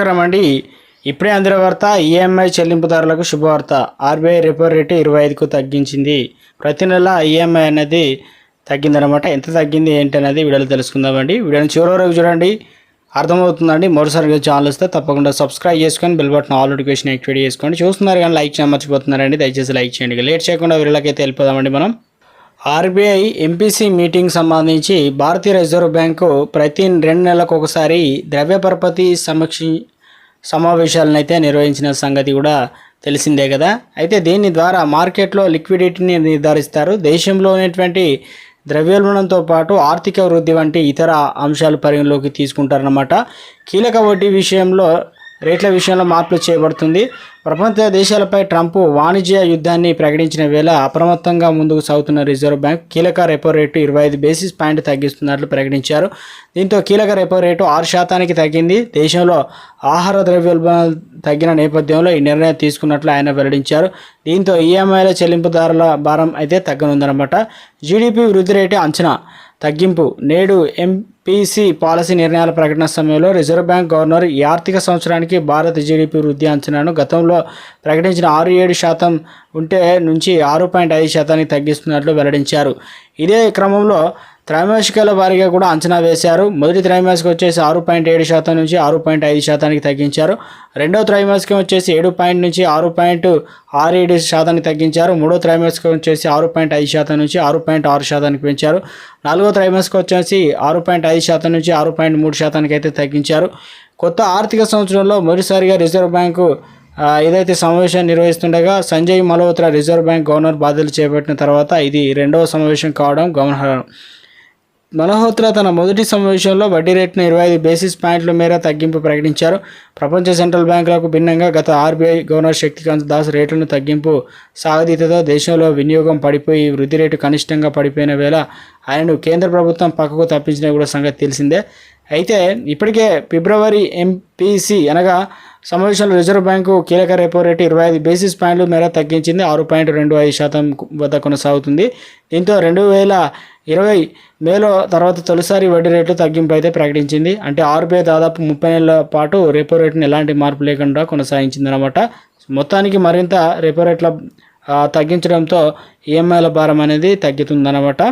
నమస్కారం అండి. ఇప్పుడే అందిన వార్త ఈఎంఐ చెల్లింపుదారులకు శుభవార్త. ఆర్బీఐ రెపో రేటు ఇరవై ఐదుకు తగ్గించింది. ప్రతి నెల ఈఎంఐ అనేది తగ్గిందనమాట ఎంత తగ్గింది ఏంటి అనేది వీడియోలో తెలుసుకుందామండి వీడియోని చివరి వరకు చూడండి. అర్థమవుతుందండి. మరోసారి ఛానల్ వస్తే తప్పకుండా సబ్స్క్రైబ్ చేసుకొని bell button all notification activate చేసుకోండి. చూస్తున్నారు కానీ లైక్ చేయమర్చిపోతున్నారండి. దయచేసి లైక్ చేయండి. లేట్ చేయకుండా వీళ్ళకైతే వెళ్ళిపోదామండి మనం. ఆర్బీఐ ఎంపీసీ మీటింగ్ సంబంధించి భారతీయ రిజర్వ్ బ్యాంకు ప్రతి రెండు నెలలకు ఒకసారి ద్రవ్య పరపతి సమక్ష సమావేశాలను అయితే నిర్వహించిన సంగతి కూడా తెలిసిందే కదా. అయితే దీని ద్వారా మార్కెట్లో లిక్విడిటీని నిర్ధారిస్తారు. దేశంలో ఉన్నటువంటి ద్రవ్యోల్బణంతో పాటు ఆర్థిక వృద్ధి వంటి ఇతర అంశాలు పరిగణలోకి తీసుకుంటారన్నమాట. కీలక వడ్డీ విషయంలో రేట్ల విషయంలో మార్పులు చేయబడుతుంది ప్రపంచ దేశాలపై ట్రంప్ వాణిజ్య యుద్ధాన్ని ప్రకటించిన వేళ అప్రమత్తంగా ముందుకు సాగుతున్న రిజర్వ్ బ్యాంక్ కీలక రెపో రేటు ఇరవై ఐదు బేసిస్ పాయింట్ తగ్గిస్తున్నట్లు ప్రకటించారు. దీంతో కీలక రెపో రేటు ఆరు శాతానికి తగ్గింది. దేశంలో ఆహార ద్రవ్యోల్బణం తగ్గిన నేపథ్యంలో ఈ నిర్ణయం తీసుకున్నట్లు ఆయన వెల్లడించారు. దీంతో ఈఎంఐల చెల్లింపుదారుల భారం అయితే తగ్గనుందన్నమాట. జీడిపి వృద్ధి రేటు అంచనా తగ్గింపు. నేడు ఎంపీసీ పాలసీ నిర్ణయాల ప్రకటన సమయంలో రిజర్వ్ బ్యాంక్ గవర్నర్ ఈ ఆర్థిక సంవత్సరానికి భారత జీడిపి వృద్ధి అంచనాను గతంలో ప్రకటించిన ఆరు ఏడు శాతం ఉంటే నుంచి ఆరు పాయింట్ ఐదు శాతానికి తగ్గిస్తున్నట్లు వెల్లడించారు. ఇదే క్రమంలో త్రైమాసికాల వారీగా కూడా అంచనా వేశారు. మొదటి త్రైమాసికం వచ్చేసి ఆరు పాయింట్ ఏడు శాతం నుంచి ఆరు పాయింట్ ఐదు శాతానికి తగ్గించారు. రెండో త్రైమాసికం వచ్చేసి ఏడు పాయింట్ నుంచి ఆరు పాయింట్ ఆరు ఏడు శాతానికి తగ్గించారు. మూడో త్రైమాసికం వచ్చేసి ఆరు పాయింట్ ఐదు శాతం నుంచి ఆరు పాయింట్ ఆరు శాతానికి పెంచారు. నాలుగో త్రైమాసికం వచ్చేసి ఆరు పాయింట్ ఐదు శాతం నుంచి ఆరు పాయింట్ మూడు శాతానికి అయితే తగ్గించారు. కొత్త ఆర్థిక సంవత్సరంలో మొదటిసారిగా రిజర్వ్ బ్యాంకు ఏదైతే సమావేశం నిర్వహిస్తుండగా Sanjay Malhotra reserve bank governor బాధ్యతలు చేపట్టిన తర్వాత ఇది రెండవ సమావేశం కావడం గమనార్హం. మల్హోత్రా తన మొదటి సమావేశంలో వడ్డీ రేట్ను ఇరవై ఐదు బేసిస్ పాయింట్ల మేర తగ్గింపు ప్రకటించారు. ప్రపంచ సెంట్రల్ బ్యాంకులకు భిన్నంగా గత ఆర్బీఐ గవర్నర్ శక్తికాంత్ దాస్ రేట్లను తగ్గింపు సాగదీతతో దేశంలో వినియోగం పడిపోయి వృద్ధి రేటు కనిష్టంగా పడిపోయిన వేళ ఆయనను కేంద్ర ప్రభుత్వం పక్కకు తప్పించిన కూడా సంగతి తెలిసిందే. అయితే ఇప్పటికే ఫిబ్రవరి ఎంపీసీ అనగా సమావేశంలో రిజర్వ్ బ్యాంకు కీలక రెపో రేటు ఇరవై ఐదు బేసిస్ పాయింట్లు మేర తగ్గించింది. ఆరు పాయింట్ రెండు ఐదు శాతం వద్ద కొనసాగుతుంది. దీంతో రెండు వేల ఇరవై మేలో తర్వాత తొలిసారి వడ్డీ రేట్లు తగ్గింపు అయితే ప్రకటించింది. అంటే ఆర్బీఐ దాదాపు ముప్పై నెలల పాటు రెపో రేటును ఎలాంటి మార్పు లేకుండా కొనసాగించింది అనమాట మొత్తానికి మరింత రెపో రేట్ల తగ్గించడంతో ఈఎంఐల భారం అనేది తగ్గుతుందన్నమాట.